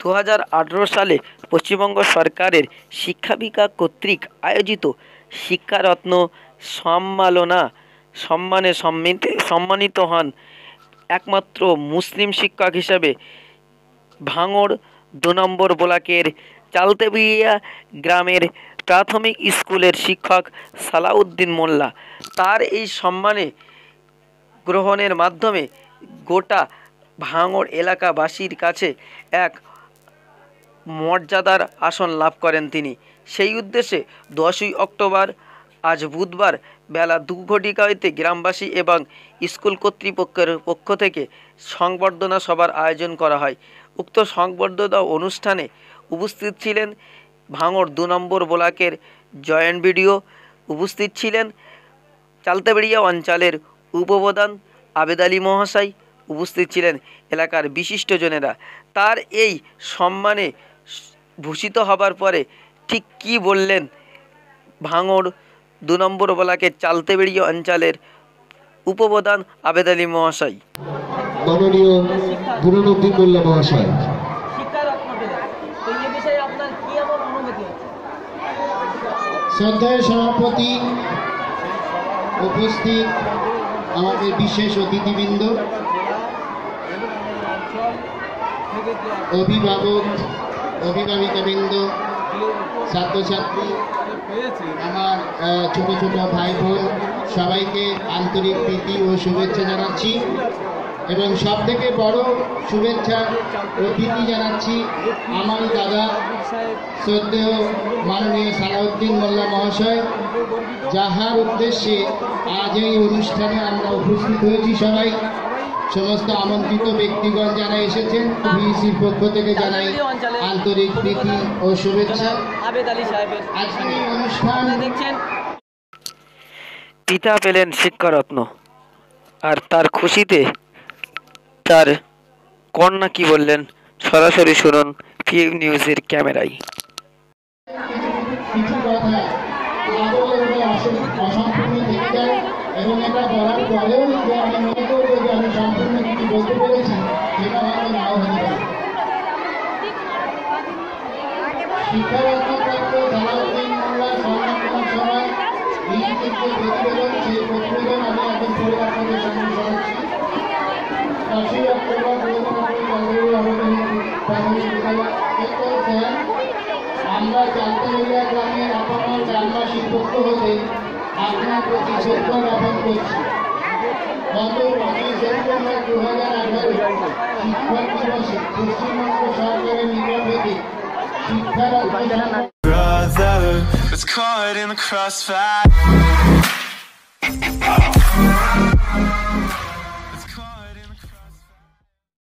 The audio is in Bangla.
দু হাজার আঠেরো সালে পশ্চিমবঙ্গ সরকারের শিক্ষা বিকাশ কর্তৃক আয়োজিত শিক্ষারত্ন সম্মাননা সম্মানে সম্মিত, সম্মানিত হন একমাত্র মুসলিম শিক্ষক হিসেবে। ভাঙড় দু নম্বর ব্লকের চালতেবিয়া গ্রামের প্রাথমিক স্কুলের শিক্ষক সালাউদ্দিন মোল্লা। তার এই সম্মানে গ্রহণের মাধ্যমে গোটা ভাঙড় এলাকাবাসীর কাছে এক মর্যাদার আসন লাভ করেন তিনি। সেই উদ্দেশ্যে দশই অক্টোবর, আজ বুধবার বেলা দু ঘটিকা হইতে গ্রামবাসী এবং স্কুল কর্তৃপক্ষের পক্ষ থেকে সংবর্ধনা সভার আয়োজন করা হয়। উক্ত সংবর্ধনা অনুষ্ঠানে উপস্থিত ছিলেন ভাঙর দু নম্বর ব্লকের জয়েন্ট বিডিও, উপস্থিত ছিলেন চালতাবেড়িয়া অঞ্চলের উপপ্রধান আবেদ আলী মহাশয়, উপস্থিত ছিলেন এলাকার বিশিষ্টজনেরা। তার এই সম্মানে ভূষিত হবার পরে ঠিক কি বললেন? ভাঙড় দু নম্বর ব্লকের চালতেবেড়িয়া অঞ্চলের উপপ্রধান আবেদ আলী মহাশয়। মাননীয় মোল্লা শ্রদ্ধায় সভাপতি উপস্থিত আমাদের বিশেষ অতিথিবৃন্দ অভিভাবক অভিভাবিকাবৃন্দ ছাত্রছাত্রী, আমার ছোট ছোট ভাই বোন সবাইকে আন্তরিক প্রীতি ও শুভেচ্ছা জানাচ্ছি এবং সব থেকে বড় শুভেচ্ছা ও প্রীতি জানাচ্ছি আমার দাদা শ্রদ্ধেয় মাননীয় সালাউদ্দিন মোল্লা মহাশয়, যাহার উদ্দেশ্যে আজ এই অনুষ্ঠানে আমরা উপস্থিত হয়েছি সবাই। সমস্ত আমন্ত্রিত ব্যক্তিগণ যারা এসেছেন ভিসির পক্ষ থেকে জানাই আন্তরিক প্রীতি ও শুভেচ্ছা। আবেদ আলী সাহেবের আজকের এই অনুষ্ঠান দেখছেন। পিতা পেলেন শিক্ষারত্ন আর তার খুশিতে তার কন্যা কি বললেন? সরাসরি শুনুন পিএম নিউজের ক্যামেরায়। এবং এটা বলার পরেও যে আমি মনে করব যে আমি সম্পূর্ণ কিছু বলতে পেরেছি, সেটা হয়তো নাও হতে পারে। শিক্ষারত্নপ্রাপ্ত সালাউদ্দিন মোল্লার সম্মাননা সভায় বিএনপির যে প্রতিবেদন, সেই প্রতিবেদন আমি এখন পড়ে আপনাদের সামনে শোনাচ্ছি পাঁচই অক্টোবর দু হাজার আমাদের প্রাথমিক বিদ্যালয়। এরপর স্যার, আমরা গ্রামের আপামর গ্রামবাসীর পক্ষ হতে আপনার প্রতি শ্রদ্ধা জ্ঞাপন করছি গত পাঁচই সেপ্টেম্বর দু হাজার আঠারো শিক্ষক দিবসে পশ্চিমবঙ্গ সরকারের নিকট হতে শিক্ষার অগ্রসর brother was caught in the crossfire.